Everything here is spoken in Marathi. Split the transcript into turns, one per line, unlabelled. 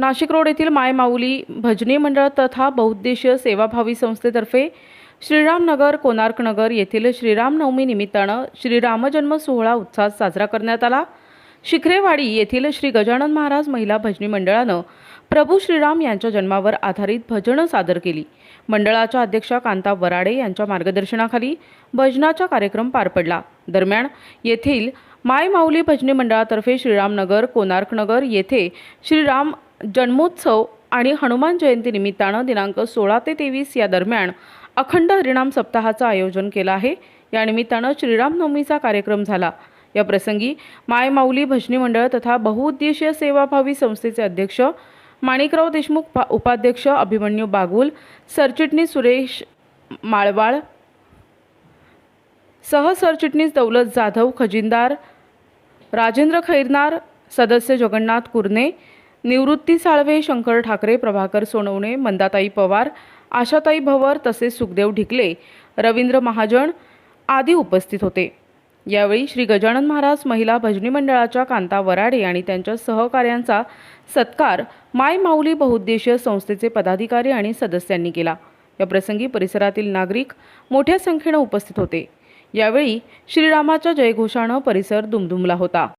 नाशिक रोड येथील मायमाऊली भजनी मंडळ तथा बहुउद्देशीय सेवाभावी संस्थेतर्फे श्रीरामनगर कोणार्कनगर येथील श्रीरामनवमी निमित्तानं श्रीरामजन्म सोहळा उत्साहात साजरा करण्यात आला. शिखरेवाडी येथील श्री गजानन महाराज महिला भजनी मंडळानं प्रभू श्रीराम यांच्या जन्मावर आधारित भजनं सादर केली. मंडळाच्या अध्यक्षा कांता वराडे यांच्या मार्गदर्शनाखाली भजनाचा कार्यक्रम पार पडला. दरम्यान येथील माय माऊली भजनी मंडळातर्फे श्रीरामनगर कोणार्कनगर येथे श्रीराम जन्मोत्सव आणि हनुमान जयंती निमित्तानं दिनांक सोळा ते तेवीस या दरम्यान अखंड हरिणाम सप्ताहाचं आयोजन केलं आहे. या निमित्तानं श्रीरामनवमीचा कार्यक्रम झाला. या प्रसंगी मायमाऊली भजनी मंडळ तथा बहुउद्देशीय सेवाभावी संस्थेचे अध्यक्ष माणिकराव देशमुख उपाध्यक्ष अभिमन्यू बागुल सरचिटणीस सुरेश माळवाळ सहसरचिटणीस दौलत जाधव खजिनदार राजेंद्र खैरनार सदस्य जगन्नाथ कुरणे निवृत्ती साळवे शंकर ठाकरे प्रभाकर सोनवणे मंदाताई पवार आशाताई भवर तसेच सुखदेव ढिकले रवींद्र महाजन आदी उपस्थित होते. यावेळी श्री गजानन महाराज महिला भजनी मंडळाच्या कांता वराडे आणि त्यांच्या सहकार्यांचा सत्कार माय माऊली बहुउद्देशीय संस्थेचे पदाधिकारी आणि सदस्यांनी केला. या प्रसंगी परिसरातील नागरिक मोठ्या संख्येनं उपस्थित होते. यावेळी श्रीरामाच्या जयघोषानं परिसर दुमदुमला होता.